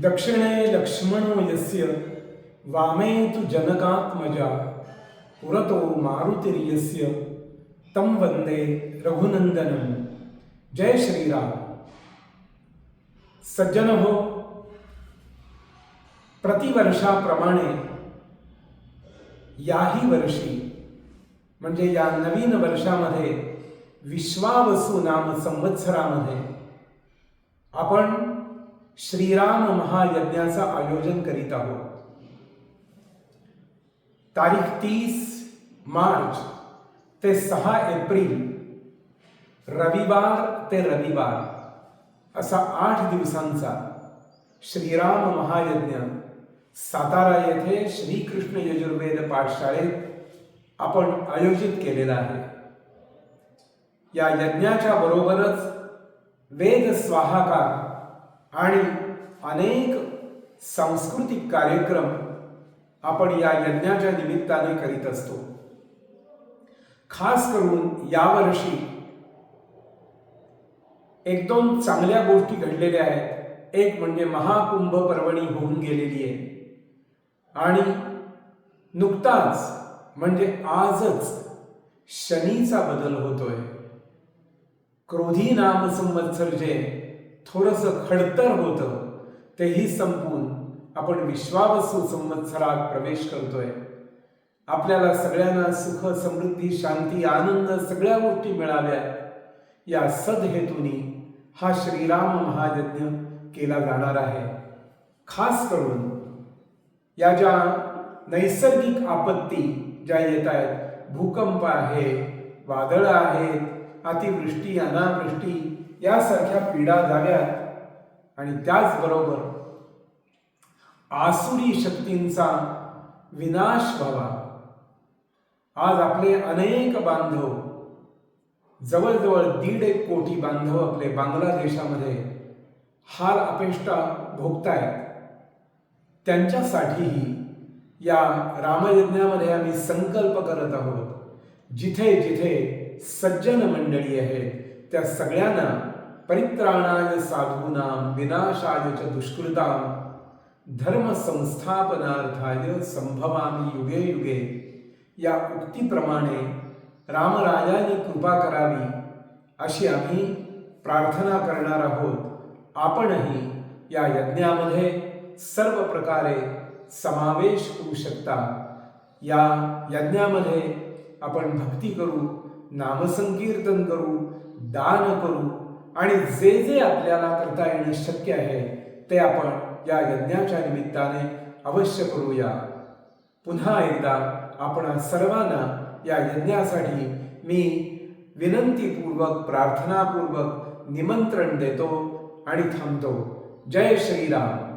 दक्षिणे लक्ष्मणो यस्य वामे तु जनकात्मजा पुरतो मारुतिर्यस्य। तं वंदे रघुनंदनम जय श्रीराम। सज्जन हो प्रतिवर्षाप्रमाणे याही वर्षी म्हणजे या नवीन वर्षामध्ये विश्वावसू नाम संवत्सरामध्ये आपण श्रीराम महायज्ञाचं आयोजन करीत आहोत. तारीख तीस मार्च ते सहा एप्रिल, रविवार ते रविवार, असा आठ दिवसांचा श्रीराम महायज्ञ सातारा येथे श्रीकृष्ण यजुर्वेद पाठशाळेत आपण आयोजित केलेला आहे. या यज्ञाच्या बरोबरच वेद स्वाहाकार आणि अनेक सांस्कृतिक कार्यक्रम आपण या यज्ञाच्या निमित्ताने करीत असतो. खास करून यावर्षी एक दोन चांगल्या गोष्टी घडलेल्या आहेत. एक म्हणजे महाकुंभ पर्वणी होऊन गेलेली आहे. आणि नुकताच म्हणजे आजच शनीचा बदल होतोय. क्रोधी नाम संवत्सर जे थोडंसं खडतर होतं तेही संपून आपण विश्वावसू संवत्सरात प्रवेश करतोय. आपल्याला सगळ्यांना सुख समृद्धी शांती आनंद सगळ्या गोष्टी मिळाव्या या सदहेतूनी हा श्रीराम महायज्ञ केला जाणार आहे. खास करून या ज्या नैसर्गिक आपत्ती ज्या येत आहेत भूकंप आहे वादळ आहेत अतिवृष्टी अनावृष्टी यासारख्या पीडा जाव्यात आणि त्याचबरोबर आसुरी शक्तींचा विनाश व्हावा. आज आपले अनेक बांधव जवळजवळ दीड एक कोटी बांधव आपले बांगलादेशामध्ये हाल अपेष्टा भोगतायत. त्यांच्यासाठीही या रामयज्ञामध्ये आम्ही संकल्प करत आहोत. जिथे जिथे सज्जन मंडळी आहेत त्या सगळ्यांना परित्राणाय साधूनां विनाशाय च दुष्कृताम धर्म संस्थापनार्थाय संभवामी युगे युगे. या उक्तीप्रमाणे रामराजांनी कृपा करावी अशी आम्ही प्रार्थना करणार आहोत. आपणही या यज्ञामध्ये सर्व प्रकारे समावेश होऊ शकता. या यज्ञामध्ये आपण भक्ती करू नामसंकीर्तन करू दान करू आणि जे जे आपल्याला करता येणं शक्य आहे ते आपण या यज्ञाच्या निमित्ताने अवश्य करूया. पुन्हा एकदा आपण सर्वांना या यज्ञासाठी मी विनंतीपूर्वक प्रार्थनापूर्वक निमंत्रण देतो आणि थांबतो. जय श्रीराम.